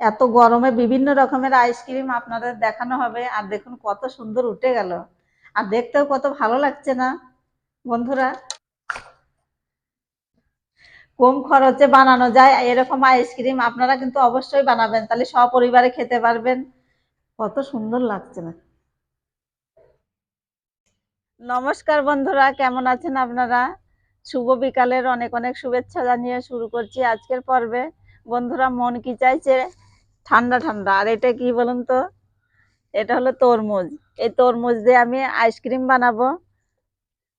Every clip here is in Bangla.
এত গরমে বিভিন্ন রকমের আইসক্রিম আপনাদের দেখানো হবে। আর দেখুন কত সুন্দর উঠে গেল। আর দেখতেও কত ভালো লাগছে না, বন্ধুরা? কম খরচে বানানো যায়, এরকম আইসক্রিম আপনারা কিন্তু অবশ্যই বানাবেন। তাহলে সপরিবারে খেতে পারবেন। কত সুন্দর লাগছে না। নমস্কার বন্ধুরা, কেমন আছেন আপনারা? শুভ বিকালের অনেক অনেক শুভেচ্ছা জানিয়ে শুরু করছি আজকের পর্বে। বন্ধুরা, মন কি চাইছে? ঠান্ডা ঠান্ডা। আর এটা কি বলুন তো? এটা হলো তরমুজ। এই তরমুজ দিয়ে আমি আইসক্রিম বানাবো।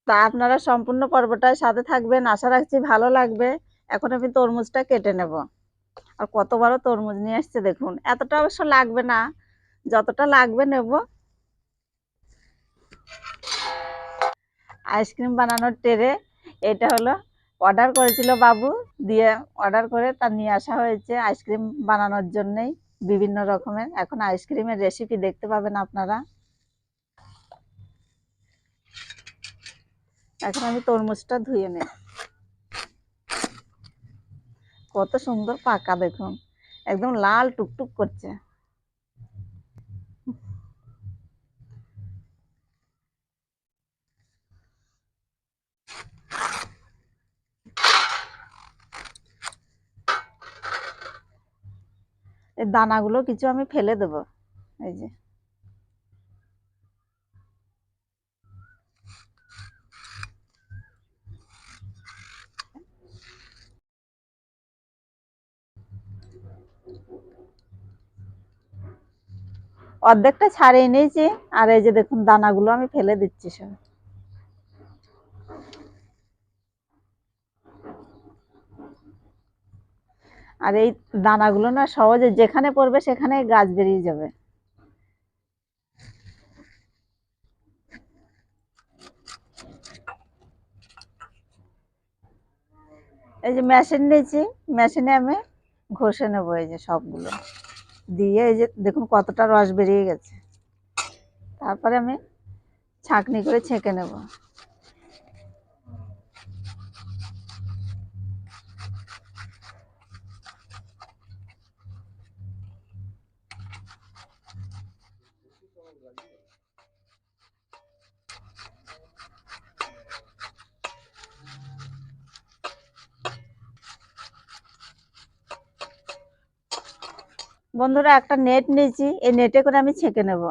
তা আপনারা সম্পূর্ণ পর্বটার সাথে থাকবেন। আশা রাখছি ভালো লাগবে। এখন আমি তরমুজটা কেটে নেব। আর কত বড় তরমুজ নিয়ে আসছে দেখুন। এতটা অবশ্য লাগবে না। যতটা লাগবে নেব। আইসক্রিম বানানোর টেরে এটা হলো অর্ডার করেছিল বাবু, দিয়ে অর্ডার করে তা নিয়ে আসা হয়েছে আইসক্রিম বানানোর জন্যেই বিভিন্ন রকমের। এখন আইসক্রিমের রেসিপি দেখতে পাবেন আপনারা। এখন আমি তরমুজটা ধুয়ে নেব। কত সুন্দর পাকা দেখুন। একদম লাল টুকটুক করছে। এই দানাগুলো কিছু আমি ফেলে দেব। এই যে। অর্ধেকটা ছাড়িয়ে নিয়েছি, আর এই যে দেখুন, দানাগুলো আমি ফেলে দিচ্ছি সব। আর এই দানাগুলো না সহজে যেখানে পড়বে সেখানে গাছ বেরিয়ে যাবে। এই যে মেশিন নিয়েছি, মেশিনে আমি ঘষে নেব এই যে সবগুলো। দিয়ে এই যে দেখুন কতটা রস বেরিয়ে গেছে। তারপরে আমি ছাঁকনি করে ছেঁকে নেব। বন্ধুরা, একটা নেট নিয়েছি, এই নেটে করে আমি ছেঁকে নেব।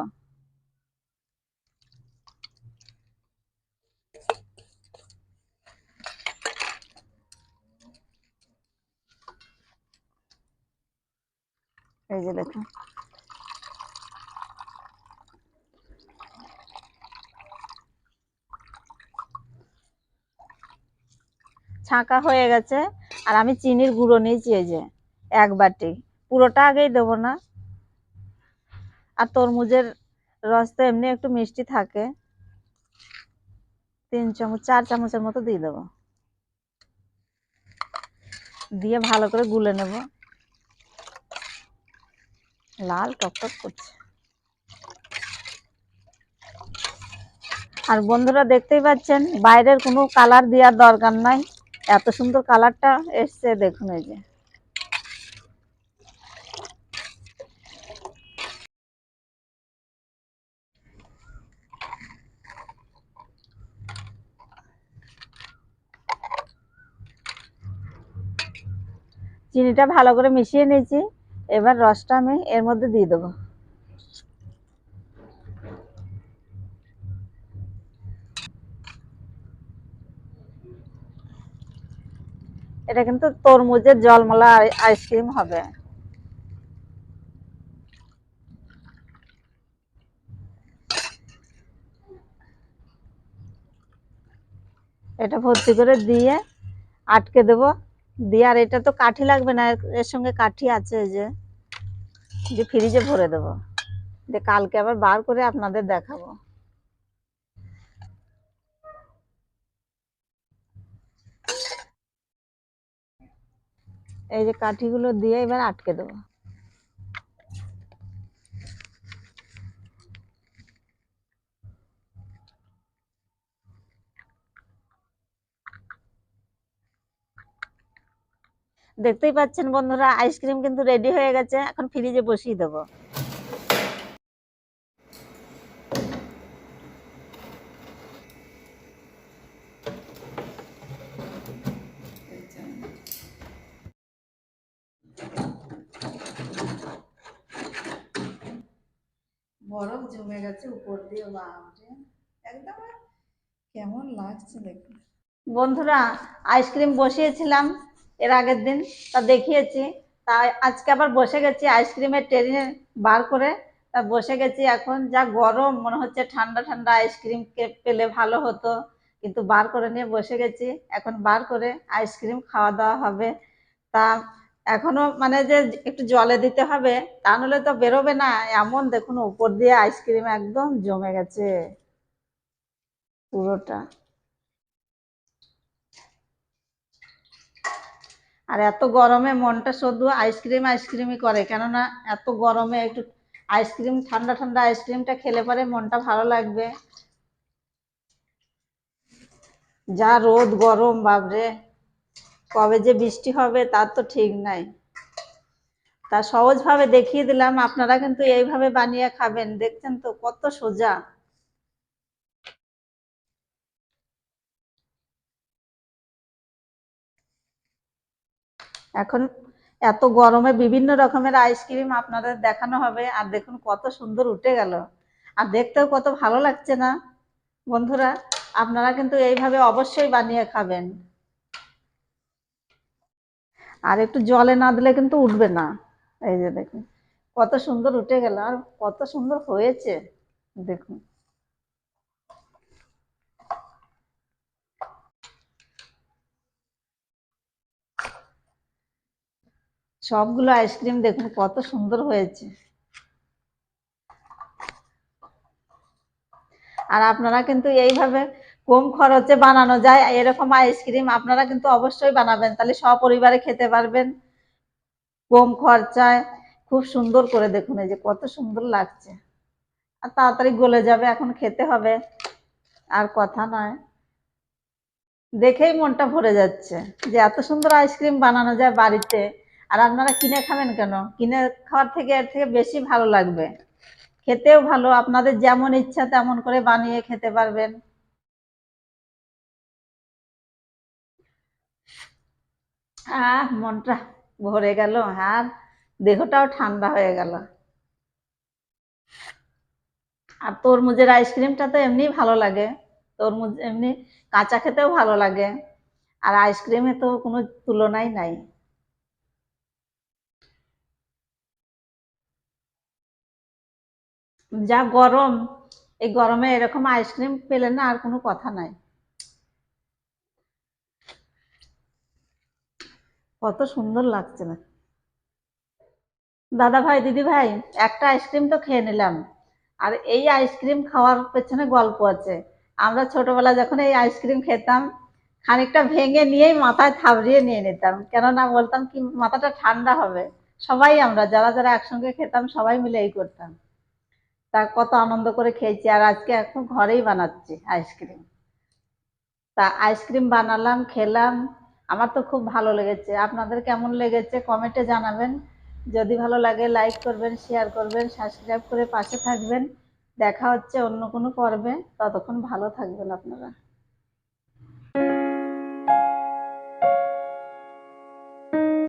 এই যে দেখুন। ছাঁকা হয়ে গেছে, আর আমি চিনির গুঁড়ো নিয়েছি এই যে, এক বাটি। পুরোটা আগেই দেবো না। আর তরমুজের রস তো এমনি একটু মিষ্টি থাকে। তিন চামচ, চার চামচের মতো দিয়ে দেবো। দিয়ে ভালো করে গুলে নেব। লাল টকটক করছে। আর বন্ধুরা দেখতেই পাচ্ছেন, বাইরের কোনো কালার দেওয়ার দরকার নাই। এত সুন্দর কালারটা এসছে, দেখুন এই যে। চিনিটা ভালো করে মিশিয়ে নিয়েছি। এবার রসটা আমি এর মধ্যে দিয়ে দেবো। এটা কিন্তু তরমুজের জলমলা আইসক্রিম হবে। এটা ভর্তি করে দিয়ে আটকে দেবো। দিয়ে আর এটা তো কাঠি লাগবে না, এর সঙ্গে কাঠি আছে যে যে ফ্রিজে ভরে দেবো। দিয়ে কালকে আবার বার করে আপনাদের দেখাবো। এই যে কাঠিগুলো দিয়ে এবার আটকে দেবো। দেখতেই পাচ্ছেন বন্ধুরা আইসক্রিম কিন্তু রেডি হয়ে গেছে। এখন ফ্রিজে বসিয়ে দেবো। বরফ জমে গেছে উপর দিয়ে বাপরে। একদম কেমন লাগছে দেখুন। বন্ধুরা আইসক্রিম বসিয়েছিলাম। এর আগের দিন তা দেখিয়েছি। তা আজকে আবার বসে গেছি আইসক্রিমের ট্রেনে বার করে। তা বসে গেছি এখন, যা গরম, মনে হচ্ছে ঠান্ডা ঠান্ডা আইসক্রিম পেলে ভালো হতো। কিন্তু বার করে নিয়ে বসে গেছি, এখন বার করে আইসক্রিম খাওয়া দাওয়া হবে। তা এখনও মানে যে একটু জলে দিতে হবে, তা নাহলে তো বেরোবে না। এমন দেখুন, উপর দিয়ে আইসক্রিম একদম জমে গেছে। পুরোটা। আর এত গরমে মনটা শুধু আইসক্রিম আইসক্রিমই করে। কেননা এত গরমে একটু আইসক্রিম ঠান্ডা ঠান্ডা আইসক্রিমটা খেলে পরে মনটা ভালো লাগবে। যা রোদ, গরম বাবরে কবে যে বৃষ্টি হবে তার তো ঠিক নাই। তা সহজভাবে দেখিয়ে দিলাম, আপনারা কিন্তু এইভাবে বানিয়ে খাবেন। দেখছেন তো কত সোজা। এখন এত গরমে বিভিন্ন রকমের আইসক্রিম আপনাদের দেখানো হবে, আর দেখুন কত সুন্দর উঠে গেল। আর দেখতেও কত ভালো লাগছে না? বন্ধুরা, আপনারা কিন্তু এইভাবে অবশ্যই বানিয়ে খাবেন। আর একটু জলে না দিলে কিন্তু উঠবে না। এই যে দেখুন, কত সুন্দর উঠে গেল, আর কত সুন্দর হয়েছে। দেখুন। সবগুলো আইসক্রিম দেখুন, কত সুন্দর হয়েছে। আর আপনারা কিন্তু এইভাবে কম খরচে বানানো যায়, এরকম আইসক্রিম আপনারা কিন্তু অবশ্যই বানাবেন, তাহলে সপরিবারে খেতে পারবেন। কম খরচায়, খুব সুন্দর করে দেখুন, এই যে কত সুন্দর লাগছে। আর তাড়াতাড়ি গলে যাবে, এখন খেতে হবে। আর কথা নয়, দেখেই মনটা ভরে যাচ্ছে যে এত সুন্দর আইসক্রিম বানানো যায় বাড়িতে। আর আপনারা কিনে খাবেন কেন? কিনে খাওয়ার থেকে এর থেকে বেশি ভালো লাগবে। খেতেও ভালো, আপনাদের যেমন ইচ্ছা তেমন করে বানিয়ে খেতে পারবেন। আহ, মনটা ভরে গেল আর দেহটাও ঠান্ডা হয়ে গেল। আর তরমুজের আইসক্রিমটা তো এমনি ভালো লাগে। তরমুজ এমনি কাঁচা খেতেও ভালো লাগে। আর আইসক্রিমে তো কোনো তুলনাই নাই। যা গরম, এই গরমে এরকম আইসক্রিম পেলে না আর কোনো কথা নাই। কত সুন্দর লাগছে না। দাদা ভাই, দিদি ভাই, একটা আইসক্রিম তো খেয়ে নিলাম। আর এই আইসক্রিম খাওয়ার পেছনে গল্প আছে। আমরা ছোটবেলা যখন এই আইসক্রিম খেতাম, খানিকটা ভেঙে নিয়েই মাথায় থাবড়িয়ে নিয়ে নিতাম। কেননা বলতাম কি, মাথাটা ঠান্ডা হবে। সবাই আমরা, যারা যারা একসঙ্গে খেতাম, সবাই মিলে এই করতাম। তা কত আনন্দ করে খেয়েছি। আর আজকে এখন ঘরেই বানাচ্ছি আইসক্রিম তা আইসক্রিম বানালাম, খেলাম। আমার তো খুব ভালো লেগেছে। আপনাদের কেমন লেগেছে কমেন্টে জানাবেন। যদি ভালো লাগে লাইক করবেন শেয়ার করবেন সাবস্ক্রাইব করে পাশে থাকবেন। দেখা হচ্ছে অন্য কোনো পর্বে। ততক্ষণ ভালো থাকবেন আপনারা।